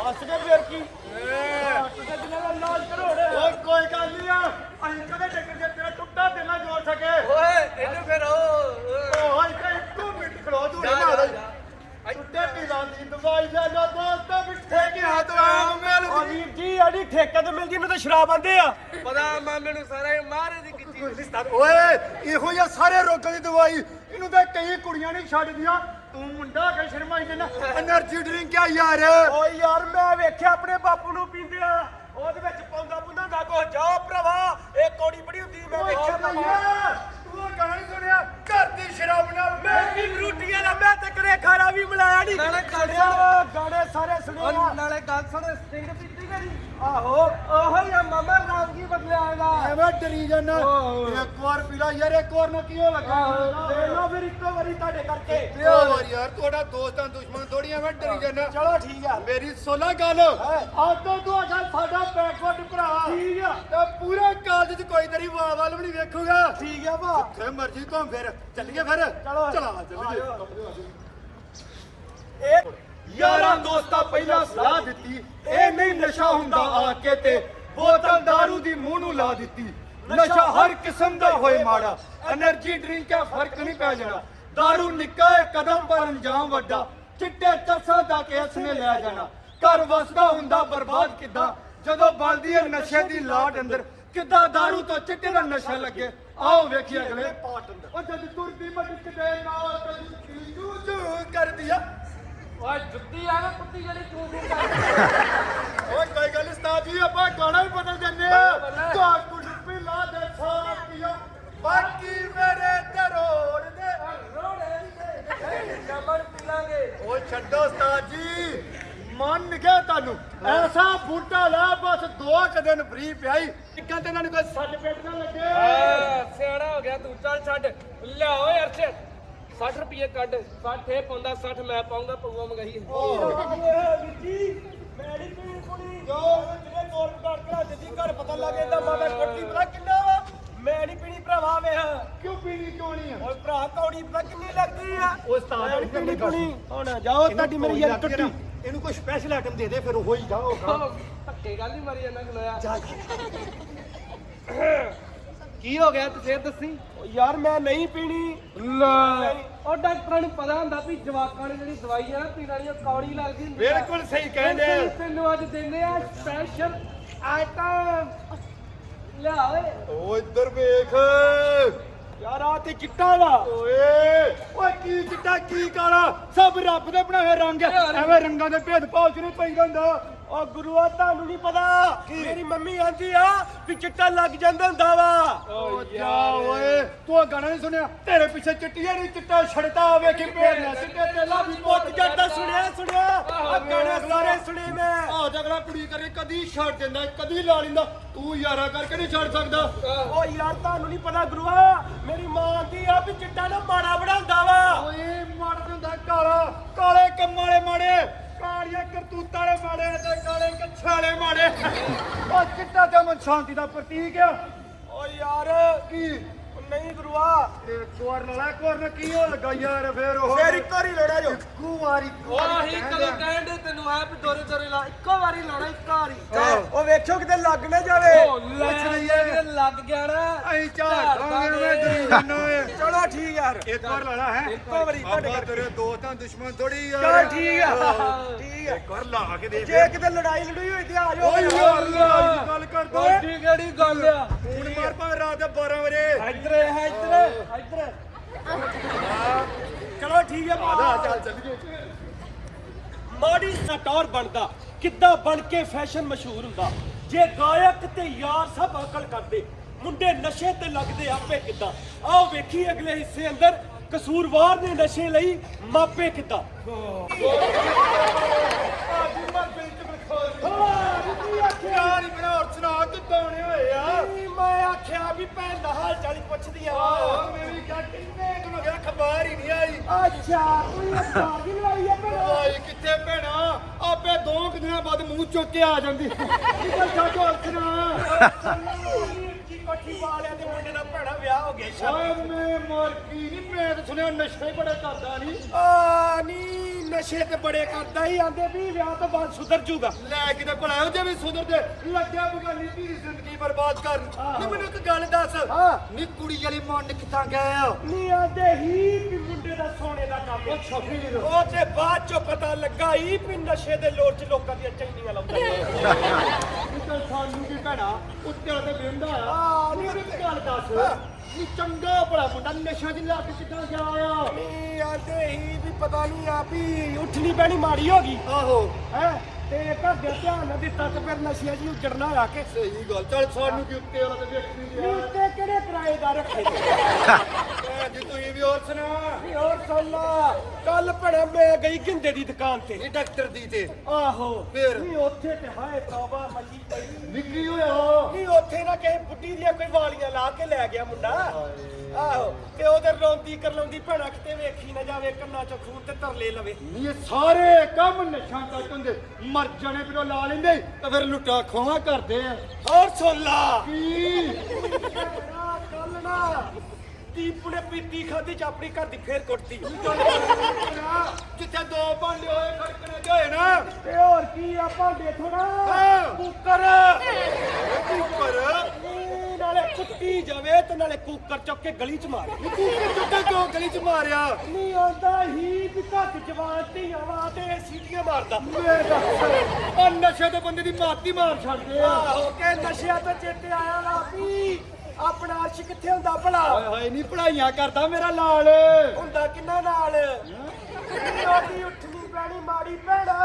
ਹੱਸ ਕੇ ਫੇਰ ਕੀ? ਤੁਸੀਂ ਜਿੰਨਾ ਦਾ ਇਲਾਜ ਕਰੋ ਓਏ ਕੋਈ ਗੱਲ ਨਹੀਂ ਆ। ਅਸੀਂ ਕਦੇ ਡਾਕਟਰ ਜੇ ਤੇਰਾ ਟੁੱਟਾ ਦਿਲ ਨਾ ਜੋੜ ਸਕੇ। ਓਏ ਇਹਨੂੰ ਫਿਰ ਉਹ ਓ ਹਾਈ ਤੇ ਇੱਕੋ ਮਿੰਟ ਖਲੋ ਤੂੰ ਜਾ, ਨਾ ਜਾ, ਦੇ ਜਾ। ਟੁੱਟੇ ਪੀਰਾਂ ਦੀ ਦਵਾਈ ਲੈ ਜਾ ਦੋਸਤ ਮਿੱਠੇ ਕੀ ਹੱਥ ਆਮ ਮਿਲ ਵੀਰ ਜੀ ਆੜੀ ਠੇਕੇ ਤੇ ਮਿਲਦੀ ਇਹਨੂੰ ਤਾਂ ਸ਼ਰਾਬ ਆਂਦੇ ਆ। ਪਤਾ ਮਾਮੇ ਨੂੰ ਸਾਰਾ ਮਾਰੇ ਰਿਸ਼ਤਾ ਓਏ ਇਹੋ ਜਿਹਾ ਸਾਰੇ ਰੋਗਾਂ ਦੀ ਦਵਾਈ। ਇਹਨੂੰ ਤਾਂ ਕਈ ਕੁੜੀਆਂ ਨਹੀਂ ਛੱਡਦੀਆਂ। ਤੂੰ ਮੁੰਡਾ ਕੇ ਸ਼ਰਮਾਈ ਜਨਾ એનર્ਜੀ ਡਰਿੰਕ ਆ ਯਾਰ। ਓ ਯਾਰ ਮੈਂ ਵੇਖਿਆ ਆਪਣੇ ਬਾਪੂ ਨੂੰ ਪੀਂਦਿਆ। ਉਹਦੇ ਵਿੱਚ ਪੌਂਦਾ ਪੁੰਦਾ ਦਾ ਕੋ ਜਾ ਭਰਾਵਾ ਇਹ ਕੋੜੀ ਬੜੀ ਹੁੰਦੀ ਮੈਂ ਵੇਖਿਆ ਤੂੰ ਇਹ ਗਾਣਾ ਨਹੀਂ ਸੁਣਿਆ? ਘਰ ਦੀ ਸ਼ਰਾਬ ਨਾਲ। ਮੈਂ ਵੀ ਰੋਟੀਆਂ ਨਾਲ ਮੈਂ ਤੇ ਕਰੇ ਖਾਣਾ ਵੀ ਬੁਲਾਇਆ ਨਹੀਂ ਗਾਣੇ ਗੱਲ ਸੁਣ ਸਟਿੰਗ ਪੀਤੀ ਕਰੀ ਆਹੋ ਉਹੋ ਹੀ ਆ ਮਾਮਾ ਨਾਮ ਕੀ ਬਦਲਿਆ ਇਹਦਾ ਐਵੇਂ ਡਰੀ ਜਾਨਾ ਓਹ। ਇੱਕ ਵਾਰ ਪੀ ਲਾ ਯਾਰ ਇੱਕ ਵਾਰ ਨਾ ਕਿਉਂ ਲੱਗਾ ਦੇਖ ਲਓ ਫਿਰ ਇੱਕੋ ਵਾਰੀ ਤੁਹਾਡੇ ਕਰਕੇ। ਯਾਰ ਯਾਰ ਤੁਹਾਡਾ ਦੋਸਤਾਂ ਦੁਸ਼ਮਣ ਥੋੜੀ ਐਵੇਂ ਡਰੀ ਜਾਨਾ ਚਲੋ ਠੀਕ ਆ। ਮੇਰੀ ਸੁਣਾ ਗੱਲ। ਅੱਜ ਤੋਂ ਤੂੰ ਅਗਰ ਸਾਡਾ ਬੈਕਵਰਡ ਭਰਾ। ਠੀਕ ਆ। ਤੇ ਪੂਰੇ ਕਾਲਜ ਚ ਕੋਈ ਤੇਰੀ ਵਾਲ ਵਾਲ ਵੀ ਨਹੀਂ ਵੇਖੂਗਾ। ਠੀਕ ਆ ਭਾ। ਤੇ ਮਰਜ਼ੀ ਘੁੰਮ ਫਿਰ। ਚੱਲੀਏ ਫਿਰ। ਚਲੋ। ਚਲਾ ਚੱਲੀਏ। ਇਹ ਯਾਰਾਂ ਦੋਸਤਾਂ ਪਹਿਲਾਂ ਸਲਾਹ ਦਿੱਤੀ। ਇਹ ਨਹੀਂ ਨਸ਼ਾ ਹੁੰਦਾ ਆ ਕੇ ਤੇ ਬੋਤਲ दारू ਦੀ ਮੂੰਹ ਨੂੰ ਲਾ ਦਿੱਤੀ। ਨਸ਼ਾ ਹਰ ਕਿਸਮ ਦਾ ਹੋਏ ਮਾੜਾ। એનર્ਜੀ ਡਰਿੰਕ ਆ ਫ਼ਰਕ ਨਹੀਂ ਪੈ ਜਾਣਾ। दारू ਨਿੱਕਾ ਹੈ ਕਦਮ ਪਰ ਅੰਜਾਮ ਵੱਡਾ। ਚਿੱਟੇ ਤਰਸਾਂ ਦਾ ਕੇਸ ਨੇ ਲੈ ਜਾਣਾ। ਘਰ ਵਸਦਾ ਹੁੰਦਾ ਬਰਬਾਦ ਕਿੱਦਾਂ? ਜਦੋਂ ਬਲਦੀ ਹੈ ਨਸ਼ੇ ਦੀ ਲਾਟ ਅੰਦਰ ਕਿੱਦਾਂ दारू ਤੋਂ ਚਿੱਟੇ ਦਾ ਨਸ਼ਾ ਲੱਗੇ? ਆਓ ਵੇਖੀ ਅਗਲੇ। ਪਾਰਟ ਅੰਦਰ। ਉਹ ਜਦ ਤੁਰਦੀ ਮਟਕ ਦੇ ਨਾਲ ਤੈਨੂੰ ਜੂ ਜੂ ਕਰ ਦਿਆ ਓਏ ਜੁੱਤੀ ਆ ਨਾ ਕੁੱਤੀ ਜਿਹੜੀ ਤੂੰ ਤੂੰ ਕਰ ਓਏ ਕੋਈ ਗੱਲ ਉਸਤਾਦ ਜੀ ਆਪਾਂ ਗਾਣਾ ਵੀ ਬਦਲ ਦਿੰਦੇ ਆ ਤੁਹਾਨੂੰ ਡੁੱਬੀ ਲਾ ਦੇ ਸਾਕੀਆਂ ਬਾਕੀ ਮੇਰੇ ਤੇ ਰੋੜ ਦੇ। ਰੋੜੇ ਜਮਨ ਪੀਲਾਂਗੇ। ਓਏ ਛੱਡੋ ਉਸਤਾਦ ਜੀ ਮੰਨ ਗਿਆ ਤੁਹਾਨੂੰ। ਐਸਾ ਬੂਟਾ ਲਾ ਬਸ ਦੋ ਕੁ ਦਿਨ ਫ੍ਰੀ ਪਿਆਈ। ਟਿੱਕਾਂ ਤੇ ਇਹਨਾਂ ਨੂੰ ਕੋਈ ਸੱਟ ਪੇਟ ਨਾ ਲੱਗੇ। ਸਿਆਣਾ ਹੋ ਗਿਆ ਤੂੰ ਚੱਲ ਛੱਡ। ਲਿਆਓ ਛੇ 60 ਰੁਪਏ ਕੱਢ 60 ਇਹ ਪਾਉਂਦਾ 60 ਮੈਂ ਪਾਉਂਗਾ ਪਊਆ ਮੰਗਾਈ ਮੈਂ ਨਹੀਂ ਪੀਣੀ ਕੁੜੀ। ਜੋ ਜਿਹੜੇ ਕੋਲ ਘਰ ਘਰ ਦਿੱਤੀ ਘਰ ਪਤਾ ਲੱਗ ਜਾਂਦਾ ਮਾਮਾ ਕੋਟੀ ਪਤਾ ਕਿੰਨਾ ਵਾ? ਮੈਂ ਨਹੀਂ ਪੀਣੀ ਭਰਾਵਾ ਵੇਖ। ਕਿਉਂ ਪੀਣੀ ਕਿਉਂ ਨਹੀਂ ਆ? ਓਏ ਭਰਾ ਕੌੜੀ ਪਤਾ ਕਿੰਨੀ ਲੱਗਦੀ ਆ? ਉਹ ਉਸਤਾਦ ਮੈਂ ਵਾਲੀ ਨੀ ਪੀਣੀ ਗੱਲ। ਕੁੜੀ। ਹੁਣ ਜਾਓ ਤੁਹਾਡੀ ਮੇਰੀ ਯਾਰ ਟੁੱਟੀ। ਇਹਨੂੰ ਕੋਈ ਸਪੈਸ਼ਲ ਆਈਟਮ ਦੇ ਦੇ ਫਿਰ ਉਹ ਹੀ ਜਾਓ। ਧੱਕੇ ਗੱਲ ਹੀ ਮਾਰੀ ਜਾਂਦਾ ਖਲੋਇਆ। ਕੀ ਹੋ ਗਿਆ? ਤੂੰ ਫੇਰ ਦੱਸੀ। ਯਾਰ ਮੈਂ ਨਹੀਂ ਪੀਣੀ। ਲੈ। ਉਹ ਡਾਕਟਰਾਂ ਨੂੰ ਪਤਾ ਹੁੰਦਾ ਵੀ ਜਵਾਕਾਂ ਨੇ ਜਿਹੜੀ ਦਵਾਈ ਆ ਨਾ ਪੀਣ ਵਾਲੀ ਉਹ ਕੌੜੀ ਲੱਗਦੀ ਹੁੰਦੀ ਆ। ਬਿਲਕੁਲ ਸਹੀ ਕਹਿੰਦੇ ਤੈਨੂੰ- ਤੈਨੂੰ ਅੱਜ ਦਿੰਦੇ ਆ ਸਪੈਸ਼ਲ ਆਈਟਮ ਲਿਆ ਓਏ। ਓ ਇੱਧਰ ਵੇਖ। ਯਾਰ ਆ ਤੇ ਚਿੱਟਾ ਵਾ। ਓਏ ਓਏ ਕੀ ਚਿੱਟਾ ਕੀ ਕਾਲਾ? ਸਭ ਰੱਬ ਦੇ ਬਣਾਏ ਰੰਗ। ਐਵੇਂ ਰੰਗਾਂ ਦੇ ਭੇਦ ਭਾਵ ਚ ਨਹੀਂ ਪੈਂਦਾ ਹੁੰਦਾ। ਓ ਗੁਰੂਆ ਤੁਹਾਨੂੰ ਨਹੀਂ ਪਤਾ ਮੇਰੀ ਮੰਮੀ ਆਂਦੀ ਆ ਵੀ ਚਿੱਟਾ ਲੱਗ ਜਾਂਦਾ ਹੁੰਦਾ ਵਾ। ਓ ਜਾ ਓਏ ਤੂੰ ਆਹ ਗਾਣਾ ਨਹੀਂ ਸੁਣਿਆ? ਤੇਰੇ ਪਿੱਛੇ ਚਿੱਟੀਆਂ ਨਹੀਂ ਚਿੱਟਾ ਛੜਦਾ ਵੇਖੀ ਭੇਡਿਆ ਚਿੱਟੇ ਤੇਲਾ ਵੀ ਪੁੱਤ ਜੱਟਾ ਸੁਣਿਆ ਸੁਣਿਆ? ਆ ਗਾਣੇ ਸਾਰੇ ਸੁਣੇ ਮੈਂ। ਆ ਜਗਲਾ ਕੁੜੀ ਕਰੇ ਕਦੀ ਛੱਡ ਦਿੰਦਾ ਕਦੀ ਲਾ ਲੈਂਦਾ। ਤੂੰ ਯਾਰਾ ਕਰਕੇ ਨਹੀਂ ਛੱਡ ਸਕਦਾ। ਓ ਯਾਰ ਤੁਹਾਨੂੰ ਨਹੀਂ ਪਤਾ ਗੁਰੂਆ ਮੇਰੀ ਮਾਂ ਆਂਦੀ ਆ ਵੀ ਚਿੱਟਾ ਨਾ ਮਾੜਾ ਬਣਾਉਂਦਾ ਵਾ। ਓਏ ਮੜ ਦਿੰਦਾ ਕਾਲਾ ਕਾਲੇ ਕੰਮਾਂ ਵਾਲੇ ਮਾੜੇ। ਕਾਲੀਆਂ ਕਰਤੂਤਾਂ ਵਾਲੇ ਮਾੜੇ ਤੇ ਕਾਲੇ ਕੱਛਾਂ ਵਾਲੇ ਮਾੜੇ। ਓ ਚਿੱਟਾ ਤੇ ਮਨ ਸ਼ਾਂਤੀ ਦਾ ਪ੍ਰਤੀਕ ਆ। ਓ ਯਾਰ ਕੀ ਨਹੀਂ ਗੁਰੂਆ। ਇੱਕ ਵਾਰ ਲੜਾ ਇੱਕ ਵਾਰ ਨਾ ਕੀ ਹੋ ਲੱਗਾ ਯਾਰ ਫੇਰ ਉਹ? ਫੇਰ ਇੱਕ ਵਾਰੀ ਲੋੜਾ ਜੋ ਇੱਕੋ ਵਾਰੀ ਆਹੀ ਕਦੋਂ ਕਹਿੰਦੇ ਤੈਨੂੰ ਵੀ ਦੋਰੇ ਦੋਰੇ ਲਾ ਇੱਕੋ ਵਾਰੀ ਲਾਉਣਾ ਇੱਕੋ ਵਾਰੀ। ਉਹ ਵੇਖੋ ਕਿਤੇ ਲੱਗ ਨਾ ਜਾਵੇ। ਉਹ ਲੈ ਜੇ ਲੱਗ ਗਿਆ ਨਾ ਐਂ ਝਾੜ ਦਾਂਗੇ ਮੈਂ ਏ ਚਲੋ ਠੀਕ ਯਾਰ। ਇੱਕ ਵਾਰ ਲੜਾ ਹੈ? ਇੱਕੋ ਵਾਰੀ ਤੁਹਾਡੇ ਕਰਕੇ। ਤੇਰੇ ਦੋਸਤਾਂ ਦੁਸ਼ਮਣ ਥੋੜੀ ਯਾਰ ਚਲ ਠੀਕ ਆ। ਠੀਕ ਆ। ਇੱਕ ਵਾਰ ਲਾ ਕੇ ਦੇਖ। ਜੇ ਕਿਤੇ ਲੜਾਈ ਲੜੂਈ ਹੋਈ ਤੇ ਆ ਜਾਓ। ਓਏ ਯਾਰ ਦੀ ਗੱਲ ਕਰ ਦੋ। ਓਏ ਕਿਹੜੀ ਗੱਲ ਆ? ਹੁਣ ਮਾਰ ਪਾ ਰਾਤ ਦੇ 12 ਵਜੇ। ਇੱਧਰ ਹੈ ਇੱਧਰ ਇੱਧਰ। ਚਲੋ ਠੀਕ ਹੈ ਆਦਾ ਚੱਲ ਚੱਲੀਏ ਮਾੜੀ ਸਟਾਰ ਬਣਦਾ ਕਿੱਦਾਂ ਬਣ ਕੇ ਫੈਸ਼ਨ ਮਸ਼ਹੂਰ ਹੁੰਦਾ? ਜੇ ਗਾਇਕ ਤੇ ਯਾਰ ਸਭ ਅਕਲ ਕਰਦੇ ਮੁੰਡੇ ਨਸ਼ੇ ਤੇ ਲੱਗਦੇ ਆਪੇ ਕਿੱਦਾਂ? ਆਓ ਵੇਖੀ ਅਗਲੇ ਹਿੱਸੇ ਅੰਦਰ ਕਸੂਰਵਾਰ ਨੇ ਨਸ਼ੇ ਲਈ ਮਾਪੇ ਕਿੱਦਾਂ? ਯਾਰ ਆਉਣੇ ਹੋਏ ਆ। ਮੈਂ ਆਖਿਆ ਵੀ ਭੈਣ ਦਾ ਹਾਲ ਚਾਲ ਹੀ ਪੁੱਛਦੀ ਆ। ਆਹ ਮੈਂ ਵੀ ਜੱਟ ਨੇ ਤੈਨੂੰ ਕਿਹਾ ਖਬਰ ਹੀ ਨਹੀਂ ਆਈ। ਅੱਛਾ ਕੋਈ ਸਾਗੀ ਲਵਾਈ ਆ ਭੈਣ। ਓਏ ਕਿੱਥੇ ਭੈਣਾ? ਆਪੇ ਦੋ ਕੁ ਦਿਨਾਂ ਬਾਅਦ ਮੂੰਹ ਚੁੱਕ ਕੇ ਆ ਜਾਂਦੀ। ਕਿੱਥੇ ਛੱਡ ਸੁਣਾ ਉੱਚੀ ਕੋਠੀ ਵਾਲਿਆਂ ਦੇ ਮੁੰਡੇ ਦਾ ਭੈਣਾ ਵਿਆਹ ਹੋ ਗਿਆ ਓਏ ਮੈਂ ਮਾਰਕੀ ਨਹੀਂ ਮੈਂ ਤਾਂ ਸੁਣਿਆ ਨਸ਼ੇ ਹੀ ਬੜੇ ਕਰਦਾ ਨਹੀਂ ਆ ਨੀ। ਨਸ਼ੇ ਤੇ ਬੜੇ ਕਰਦਾ ਹੀ ਆਂਦੇ ਵੀ ਵਿਆਹ ਤੋਂ ਬਾਅਦ ਸੁਧਰ ਜੂਗਾ। ਲੈ ਕਿਤੇ ਕੋਲ ਆਇਓ ਜੇ ਵੀ ਸੁਧਰਦੇ ਲੱਗਿਆ ਬਗਾਨੀ ਦੀ ਜ਼ਿੰਦਗੀ ਬਰਬਾਦ ਕਰਨ। ਨਹੀਂ ਮੈਨੂੰ ਇੱਕ ਗੱਲ ਦੱਸ। ਨੀ ਕੁੜੀ ਵਾਲੀ ਮੁੰਡ ਕਿੱਥਾਂ ਗਿਆ ਆ? ਨੀ ਆਂਦੇ ਹੀ ਵੀ ਮੁੰਡੇ ਦਾ ਸੋਨੇ ਦਾ ਕੰਮ ਉਹ ਛਫੀ ਨਹੀਂ ਉਹ ਤੇ ਬਾਅਦ ਚੋਂ ਪਤਾ ਲੱਗਾ ਹੀ ਵੀ ਨਸ਼ੇ ਦੇ ਲੋਰ ਚ ਲੋਕਾਂ ਦੀਆਂ ਚੈਨੀਆਂ ਲਾਉਂਦਾ ਨਿਕਲ ਸਾਨੂੰ ਕੀ ਭੈਣਾ ਉੱਤੇ ਤੇ ਵੇਂਦਾ ਆ। ਨੀ ਗੱਲ ਦੱਸ। ਨੀ ਚੰਗਾ ਭਲਾ ਮੁੰਡਾ ਨਸ਼ਿਆਂ ਦੀ ਲੱਤ ਕਿੱਥਾਂ ਗਿਆ ਆ ਨੀ ਆਂਦੇ ਹੀ ਵੀ ਪਤਾ ਨਹੀਂ ਆ ਵੀ ਉੱਠਣੀ ਪੈਣੀ ਮਾੜੀ ਹੋ ਗਈ। ਆਹੋ। ਹੈ? ਤੇ ਘਰ ਦੇ ਧਿਆਨ ਨਾ ਦਿੱਤਾ ਤੇ ਫਿਰ ਨਸ਼ਿਆਂ ਜੀ ਉੱਜੜਨਾ ਆ ਕੇ। ਸਹੀ ਗੱਲ ਚੱਲ ਸਾਨੂੰ ਕੀ ਉੱਤੇ ਵਾਲਾ ਤੇ ਵੇਖੀ ਨਹੀਂ ਉੱਤੇ ਕਿਹੜੇ ਕਿਰਾਏਦਾਰ ਰੱਖੇ ਨੇ? ਆ ਜੀ ਤੁਸੀਂ ਵੀ ਹੋਰ ਸੁਣਾ ਨੀ ਹੋਰ ਸੋਲਾ ਕੱਲ ਭੜਾ ਮੈਂ ਗਈ ਗਿੰਦੇ ਦੀ ਦੁਕਾਨ ਤੇ। ਇਹ ਡਾਕਟਰ ਦੀ ਤੇ। ਆਹੋ। ਫਿਰ? ਨੀ ਉੱਥੇ ਤੇ ਹਾਏ ਤੌਬਾ ਮੱਚੀ ਪਈ। ਵਿਕਰੀ ਹੋਇਆ ਨੀ ਉੱਥੇ ਨਾ ਕਿਸੇ ਬੁੱਢੀ ਦੀਆਂ ਕੋਈ ਵਾਲੀਆਂ ਲਾ ਕੇ ਲੈ ਗਿਆ ਮੁੰਡਾ। ਆਹੋ ਤੇ ਉਹਦੇ ਰੋਂਦੀ ਕਰਲਾਉਂਦੀ ਭੈਣਾ ਕਿਤੇ ਵੇਖੀ ਨਾ ਜਾਵੇ ਕੰਨਾਂ ਚੋਂ ਖੂਨ ਤੇ ਤਰਲੇ ਲਵੇ। ਨੀ ਇਹ ਸਾਰੇ ਕੰਮ ਨਸ਼ਾ ਕਰ ਹੁੰਦੇ। ਮਰ ਜਾਣੇ ਪਿਰੋ ਲਾ ਲੈਂਦੇ ਤੇ ਫਿਰ ਲੁੱਟਾ ਖੋਵਾ ਕਰਦੇ ਆ। ਹੋਰ ਸੁਣ ਲਾ। ਕੀ? ਕੱਲ ਨਾ। ਦੀਪ ਨੇ ਪੀਤੀ ਖਾਦੀ ਚ ਆਪਣੀ ਘਰ ਦੀ ਫੇਰ ਕੁੱਟਤੀ। ਜਿੱਥੇ ਦੋ ਭਾਂਡੇ ਹੋਏ ਖੜਕਣੇ ਗਏ ਨਾ। ਤੇ ਹੋਰ ਕੀ ਆ ਭਾਂਡੇ ਥੋੜਾ। ਕੁੱਕਰ। ਨੀ ਨਾਲੇ ਕੁੱਟੀ ਜਾਵੇ ਤੇ ਨਾਲੇ ਕੁੱਕਰ ਚੁੱਕ ਕੇ ਗਲੀ ਚ ਮਾਰੇ। ਕੁੱਕਰ ਚੁੱਟਾ ਕਿਉਂ ਗਲੀ ਚ ਮਾਰਿਆ? ਨਹੀਂ ਆਉਂਦਾ ਹੀ ਵੀ ਘੱਟ ਜਵਾਨ ਧੀਆਂ ਵਾ ਤੇ ਸੀਟੀਆਂ ਮਾਰਦਾ। ਉਹ ਨਸ਼ੇ ਦੇ ਬੰਦੇ ਦੀ ਮਾਤੀ ਮਾਰ ਛੱਡਦੇ ਆ। ਆਹੋ ਕੇ ਨਸ਼ਿਆਂ ਤੋਂ ਚੇਤੇ ਆਇਆ ਆਪਣਾ ਅਰਸ਼ ਕਿੱਥੇ ਹੁੰਦਾ ਭਲਾ? ਹਾਏ ਹਾਏ ਨਹੀਂ ਪੜਾਈਆਂ ਕਰਦਾ ਮੇਰਾ ਲਾਲ। ਹੁੰਦਾ ਕਿੰਨਾ ਨਾਲ ਉਹਦੀ ਉੱਠਣੀ ਪੈਣੀ ਮਾੜੀ ਭੈਣਾ।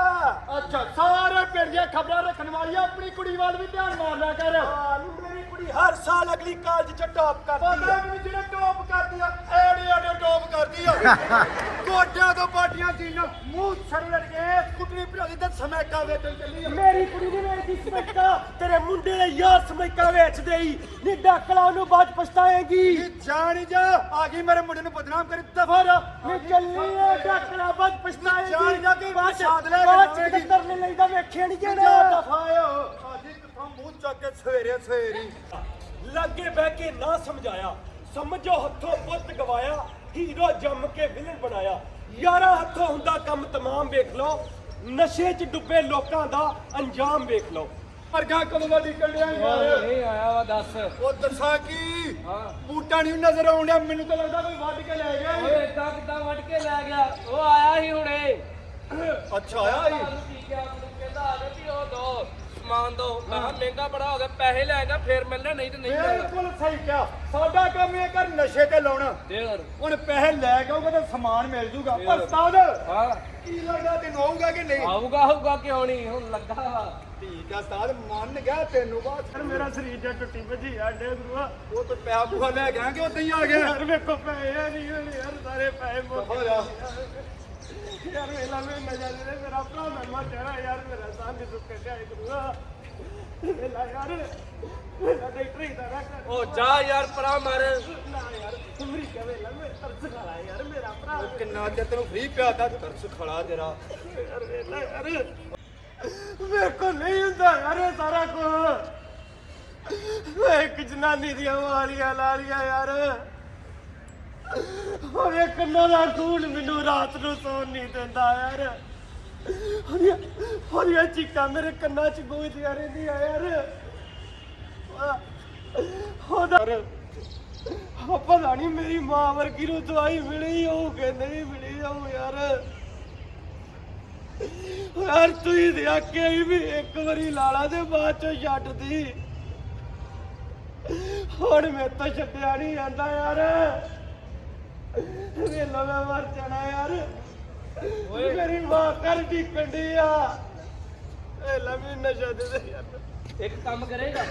ਅੱਛਾ ਸਾਰੇ ਪਿੰਡ ਦੀਆਂ ਖਬਰਾਂ ਰੱਖਣ ਵਾਲੀਆਂ ਆਪਣੀ ਕੁੜੀ ਵੱਲ ਵੀ ਧਿਆਨ ਮਾਰਨਾ ਕਰ। ਆ ਨੀ ਮੇਰੀ ਕੁੜੀ ਹਰ ਸਾਲ ਅਗਲੀ ਕਾਲਜ ਚ ਟੌਪ ਕਰਦੀ ਪਤਾ ਆ ਮੈਨੂੰ ਜਿਹੜਾ ਟੋਪ ਕਰਦੀ ਆ ਐੜੇ ਐੜੇ ਟੋਪ ਕਰਦੀ ਆ। ਗੋਡਿਆਂ ਤੋਂ ਪਾਟੀਆਂ ਚੀਜ਼ਾਂ ਮੂੰਹ ਸੜੀ ਲੜ ਕੇ ਕੁੱਟਣੀ ਭਰਾਦੀ ਤੇ ਸਮੈਕਾ ਵੇਚਣ ਚੱਲੀ ਆ। ਮੇਰੀ ਕੁੜੀ ਨੇ ਵੇਚਦੀ ਸਮੈਕਾ ਤੇਰੇ ਮੁੰਡੇ ਨੇ ਯਾਰ ਸਮੈਕਾ ਵੇਚਦੇ ਹੀ ਨੀ ਡਾਕਲਾ ਉਹਨੂੰ ਬਾਅਦ ਪਛਤਾਏਗੀ। ਇਹ ਜਾਣੀ ਜਾ ਆ ਗਈ ਮੇਰੇ ਮੁੰਡੇ ਨੂੰ ਬਦਨਾਮ ਕਰੀ ਦਫਾ ਜਾ ਨੀ ਚੱਲੀ ਏ ਡਾਕਲਾ ਬਾਅਦ ਪਛਤਾਏਗੀ। ਜਾਣ ਜਾ ਕੇ ਬਾਅਦ ਚ- ਬਾਅਦ ਚ। ਕਿੱਧਰ ਨੇ ਲੈਦਾ ਵੇਖਿਆ ਨਹੀਂ ਜਾ ਜਾਣਾ। ਦਫਾ ਆਓ ਕਿਥੋਂ ਮੂੰਹ ਚੱਕ ਕੇ ਸਵੇਰੇ ਸਵੇਰੀ। ਲੱਗੇ ਬਹਿ ਕੇ ਨਾ ਸਮਝਾਇਆ। ਸਮਝੋ ਹੱਥੋਂ ਪੁੱਤ ਗਵਾਇਆ ਹੀਰੋ ਜੰਮ ਕੇ ਵਿਲਨ ਬਣਾਇਆ। ਯਾਰਾ ਹੱਥੋਂ ਹੁੰਦਾ ਕੰਮ ਤਮਾਮ ਵੇਖ ਲਓ। ਨਸ਼ੇ 'ਚ ਡੁੱਬੇ ਲੋਕਾਂ ਦਾ ਅੰਜਾਮ ਵੇਖ ਲਓ। ਅਰਗਾ ਕਦੋਂ ਦਾ ਨਿਕਲਿਆ ਯਾਰ। ਨਹੀਂ ਆਇਆ ਵਾ ਦੱਸ। ਉਹ ਦੱਸਾਂ ਕੀ। ਬੂਟਾ ਨਹੀਂ ਨਜ਼ਰ ਆਉਂਦਾ ਮੈਨੂੰ ਤਾਂ ਲੱਗਦਾ ਕੋਈ ਵੱਢ ਕੇ ਲੈ ਗਿਆ ਓਏ ਏਦਾਂ ਕਿੱਦਾਂ ਵੱਢ ਕੇ ਲੈ ਗਿਆ? ਉਹ ਆਇਆ ਸੀ ਹੁਣੇ। ਅੱਛਾ ਆਇਆ ਸੀ? ਤੁਹਾਨੂੰ ਕੀ ਕਿਹਾ ਮੈਨੂੰ ਕਹਿੰਦਾ ਆ ਗਿਆ ਵੀ ਉਹ ਦੋ। ਸਮਾਨ ਦੋ। ਮੈਂ ਕਿਹਾ ਮਹਿੰਗਾ ਬੜਾ ਹੋ ਗਿਆ ਪੈਸੇ ਲੈ ਗਿਆ ਫੇਰ ਮਿਲਣਾ ਨਹੀਂ ਤੇ ਨਹੀਂ ਮਿਲਣਾ। ਬਿਲਕੁਲ ਸਹੀ ਕਿਹਾ। ਸਾਡਾ ਕੰਮ ਇਹ ਕਰ ਨਸ਼ੇ ਤੇ ਲਾਉਣਾ। ਤੇ ਹੋਰ? ਹੁਣ ਪੈਸੇ ਲੈ ਕੇ ਆਊਗਾ ਤਾਂ ਸਮਾਨ ਮਿਲ ਜੂਗਾ। ਪਰ ਉਸਤਾਦ ਹਾਂ। ਕੀ ਲੱਗਦਾ ਤੈਨੂੰ ਆਊਗਾ ਕਿ ਨਹੀਂ? ਆਊਗਾ ਆਊਗਾ ਕਿਉਂ ਨਹੀਂ? ਹੁਣ ਲੱਗਾ। ਵਾ ਠੀਕ ਆ ਉਸਤਾਦ ਮੰਨ ਗਿਆ ਤੈਨੂੰ ਬਾਤ ਯਾਰ ਮੇਰਾ ਸਰੀਰ ਜਾਂ ਟੁੱਟੀ ਭੱਜੀ ਆਡੇ ਗੁਰੂਆ। ਉਹ ਤਾਂ ਪਿਆ ਬੂਹਾ ਲੈ ਗਿਆ ਕਿ ਉਦਾਂ ਹੀ ਆ ਗਿਆ? ਯਾਰ ਵੇਖੋ ਪੈਸੇ ਨਹੀਂ ਹੁਣ ਯਾਰ ਸਾਰੇ ਪੈਸੇ ਮੁੱਕ ਜਾ। ਯਾਰ ਵੇਲਾ ਮੈਂ ਨਜ਼ਰ ਦੇ ਮੇਰਾ ਭਰਾ ਮੈਂ ਮਾ ਤੇਰਾ ਯਾਰ ਮੇਰਾ ਸਾਹ ਸੁੱਕੇ ਤੇ ਆਏ ਗੁਰੂਆ ਵੇਲਾ ਯਾਰ ਮੇਰਾ ਡਾਕਟਰ ਹੀ ਦਾ ਕਰ ਉਹ ਜਾ ਯਾਰ ਪਰਾ ਮਾਰ। ਨਾ ਯਾਰ ਅਮਰੀਕਾ ਵੇਲਾ ਮੈਂ ਤਰਸ ਖਾਲਾ ਯਾਰ ਮੇਰਾ ਭਰਾ। ਕਿੰਨਾ ਚਿਰ ਤੈਨੂੰ ਫ੍ਰੀ ਪਿਆ ਤਾ ਤਰਸ ਖੜਾ ਤੇਰਾ। ਯਾਰ ਵੇਲਾ ਯਾਰ। ਮੇਰੇ ਕੋ ਨਹੀਂ ਹੁੰਦਾ ਯਾਰ ਇਹ ਸਾਰਾ ਕੁਝ ਮੈਂ ਇੱਕ ਜਨਾਨੀ ਦੀਆਂ ਵਾਲੀਆਂ ਲਾ ਲੀਆਂ ਯਾਰ। ਹੋਵੇ ਕੰਨਾਂ ਦਾ ਖੂਨ ਮੈਨੂੰ ਰਾਤ ਨੂੰ ਸੌਣ ਨਹੀਂ ਦਿੰਦਾ ਯਾਰ। ਹੋਰੀਆਂ ਹੋਰੀਆਂ ਚੀਕਾਂ ਮੇਰੇ ਕੰਨਾਂ 'ਚ ਗੂੰਜਦੀਆਂ ਰਹਿੰਦੀਆਂ ਯਾਰ। ਉਹਦਾ ਉਹ ਪਤਾ ਨਹੀਂ ਮੇਰੀ ਮਾਂ ਵਰਗੀ ਨੂੰ ਦਵਾਈ ਮਿਲੀ ਹੋਊ ਕਿ ਨਹੀਂ ਮਿਲੀ ਹੋਊ ਯਾਰ। ਯਾਰ ਤੂੰ ਹੀ ਦੇ ਆਖਿਆ ਵੀ ਇੱਕ ਵਾਰੀ ਲਾਲਾ ਦੇ ਬਾਅਦ ਚੋਂ ਛੱਡਦੀ। ਹੁਣ ਮੇਰੇ ਤਾਂ ਛੱਡਿਆ ਨਹੀਂ ਜਾਂਦਾ ਯਾਰ। ਵੇਲਾ ਮੈਂ ਮਰ ਜਾਣਾ ਯਾਰ। ਓਏ। ਮੇਰੀ ਮਾਂ ਕਰ ਦੀ ਕੰਡੀ ਆ। ਵੇਲਾ ਮੈਂ ਨਸ਼ਾ ਦੇ ਦੇ ਯਾਰ। ਇੱਕ ਕੰਮ ਕਰੇਗਾ?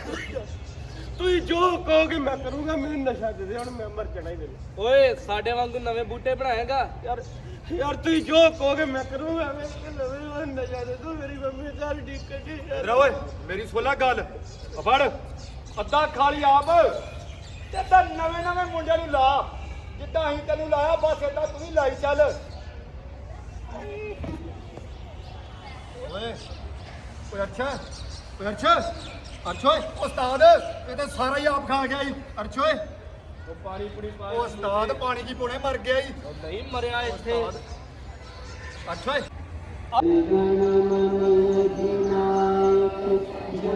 ਤੁਸੀਂ ਜੋ ਕਹੋਗੇ ਮੈਂ ਕਰੂੰਗਾ ਮੈਨੂੰ ਨਸ਼ਾ ਦੇ ਦੇ ਹੁਣ ਮੈਂ ਮਰ ਜਾਣਾ ਹੀ ਵੇਲੇ ਓਏ ਸਾਡੇ ਵਾਂਗੂ ਨਵੇਂ ਬੂਟੇ ਬਣਾਏਗਾ? ਯਾਰ ਯਾਰ ਤੁਸੀਂ ਜੋ ਕਹੋਗੇ ਮੈਂ ਕਰੂੰਗਾ ਮੈਂ ਨਵੇਂ ਨਸ਼ਾ ਦੇ ਦੋ ਮੇਰੀ ਮੰਮੀ ਸਾਰੀ ਦੀ ਕੰਡੀ ਯਾਰ ਰੋਏ ਮੇਰੀ ਸੋਲਾ ਗੱਲ। ਫੜ। ਅੱਧਾ ਖਾਲੀ ਆਪ। ਤੇ ਤਾਂ ਨਵੇਂ ਨਵੇਂ ਮੁੰਡਿਆਂ ਨੂੰ ਲਾ। ਜਿੱਦਾਂ ਅਸੀਂ ਤੈਨੂੰ ਲਾਇਆ ਬਸ ਏਦਾਂ ਤੂੰ ਵੀ ਲਾਈ ਚੱਲ। ਓਏ ਓਏ ਅੱਛਾ ਓਏ ਅੱਛਾ ਅਰਛੋਏ ਉਸਤਾਦ ਇਹ ਤਾਂ ਸਾਰਾ ਹੀ ਆਪ ਖਾ ਗਿਆ ਜੀ ਅਰਛੋਏ ਉਹ ਪਾਣੀ ਪੂਣੀ ਪਾ ਉਹ ਉਸਤਾਦ ਪਾਣੀ ਕੀ ਪੋਣੇ ਮਰ ਗਿਆ ਜੀ ਨਹੀਂ ਮਰਿਆ ਇੱਥੇ। ਅਰਛੋਏ ਜਗਨ ਮਨ ਦਿਨਾਇਕ ਜੈ